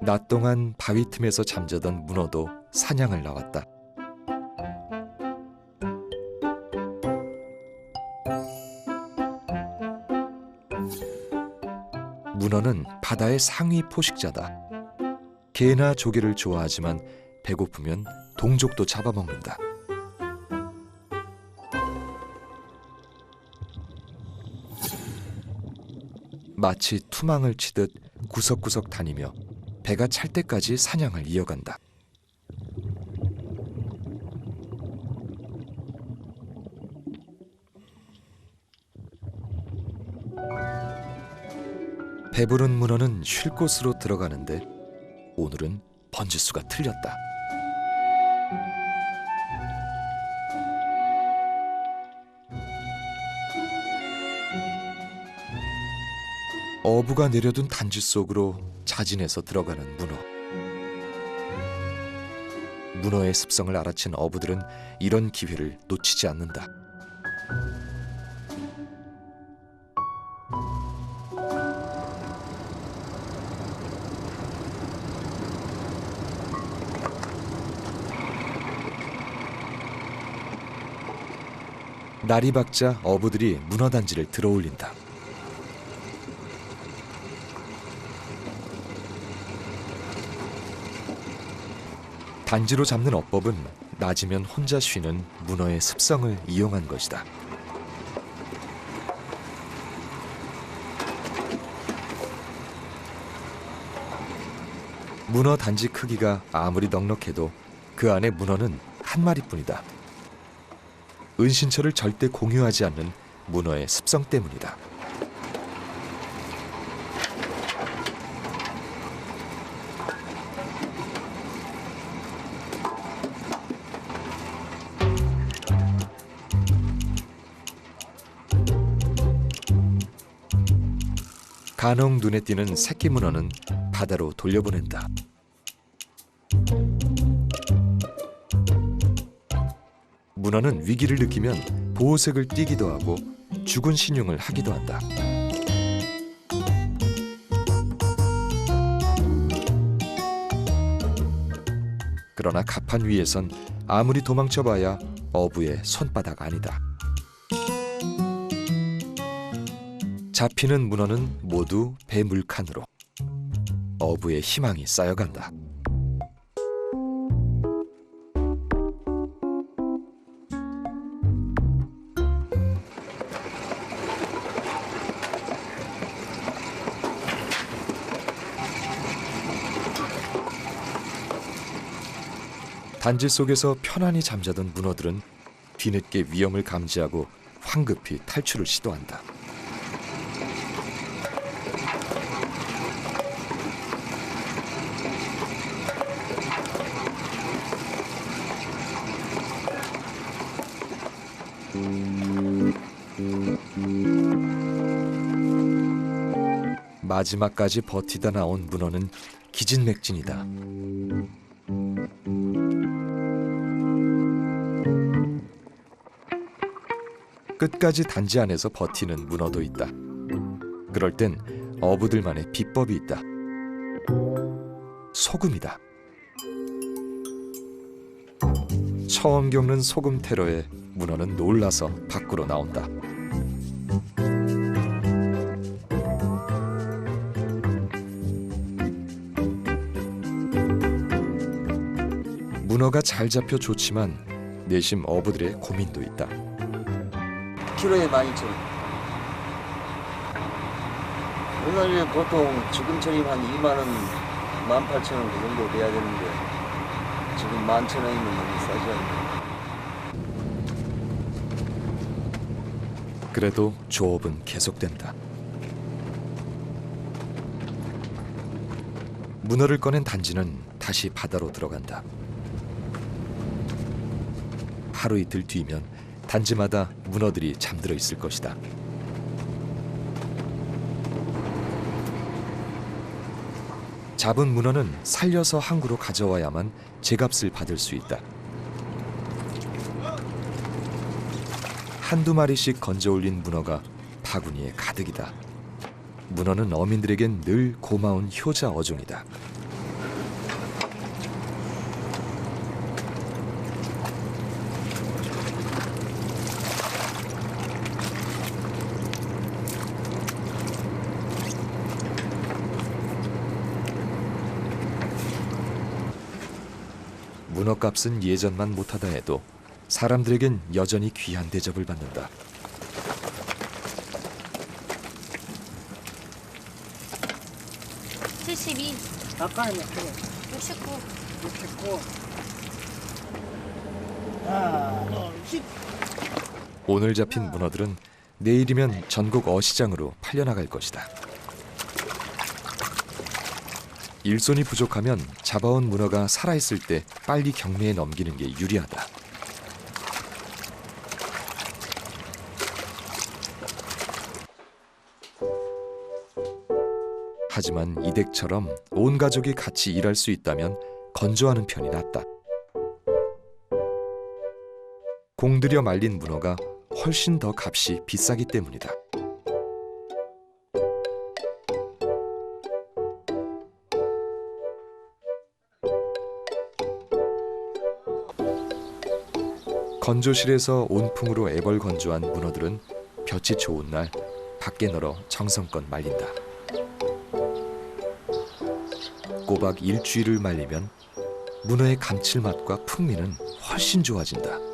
낮 동안 바위 틈에서 잠자던 문어도 사냥을 나왔다. 문어는 바다의 상위 포식자다. 개나 조개를 좋아하지만 배고프면 동족도 잡아먹는다. 마치 투망을 치듯 구석구석 다니며 배가 찰 때까지 사냥을 이어간다. 배부른 문어는 쉴 곳으로 들어가는데 오늘은 번지수가 틀렸다. 어부가 내려둔 단지 속으로 자진해서 들어가는 문어. 문어의 습성을 알아챈 어부들은 이런 기회를 놓치지 않는다. 날이 밝자 어부들이 문어 단지를 들어올린다. 단지로 잡는 어법은 낮이면 혼자 쉬는 문어의 습성을 이용한 것이다. 문어 단지 크기가 아무리 넉넉해도 그 안에 문어는 한 마리뿐이다. 은신처를 절대 공유하지 않는 문어의 습성 때문이다. 간혹 눈에 띄는 새끼 문어는 바다로 돌려보낸다. 문어는 위기를 느끼면 보호색을 띠기도 하고 죽은 신용을 하기도 한다. 그러나 가판 위에선 아무리 도망쳐봐야 어부의 손바닥 아니다. 잡히는 문어는 모두 배물칸으로 어부의 희망이 쌓여간다. 단지 속에서 편안히 잠자던 문어들은 뒤늦게 위험을 감지하고 황급히 탈출을 시도한다. 마지막까지 버티다 나온 문어는 기진맥진이다. 끝까지 단지 안에서 버티는 문어도 있다. 그럴 땐 어부들만의 비법이 있다. 소금이다. 처음 겪는 소금 테러에 문어는 놀라서 밖으로 나온다. 문어가 잘 잡혀 좋지만 내심 어부들의 고민도 있다. 키로에 12,000원. 오늘 보통 지금처럼 한 2만 원, 18,000원 그 정도 돼야 되는데 지금 11,000원이면 너무 싸지 않나요? 그래도 조업은 계속된다. 문어를 꺼낸 단지는 다시 바다로 들어간다. 하루 이틀 뒤면 단지마다 문어들이 잠들어 있을 것이다. 잡은 문어는 살려서 항구로 가져와야만 제값을 받을 수 있다. 한두 마리씩 건져 올린 문어가 바구니에 가득이다. 문어는 어민들에겐 늘 고마운 효자 어종이다. 문어값은 예전만 못하다 해도 사람들에겐 여전히 귀한 대접을 받는다. 칠십이, 가까이 몇 킬로? 육십구. 69. 하나, 둘, 셋. 오늘 잡힌 문어들은 내일이면 전국 어시장으로 팔려나갈 것이다. 일손이 부족하면 잡아온 문어가 살아있을 때 빨리 경매에 넘기는 게 유리하다. 하지만 이 댁처럼 온 가족이 같이 일할 수 있다면 건조하는 편이 낫다. 공들여 말린 문어가 훨씬 더 값이 비싸기 때문이다. 건조실에서 온풍으로 애벌 건조한 문어들은 볕이 좋은 날 밖에 널어 정성껏 말린다. 꼬박 일주일을 말리면 문어의 감칠맛과 풍미는 훨씬 좋아진다.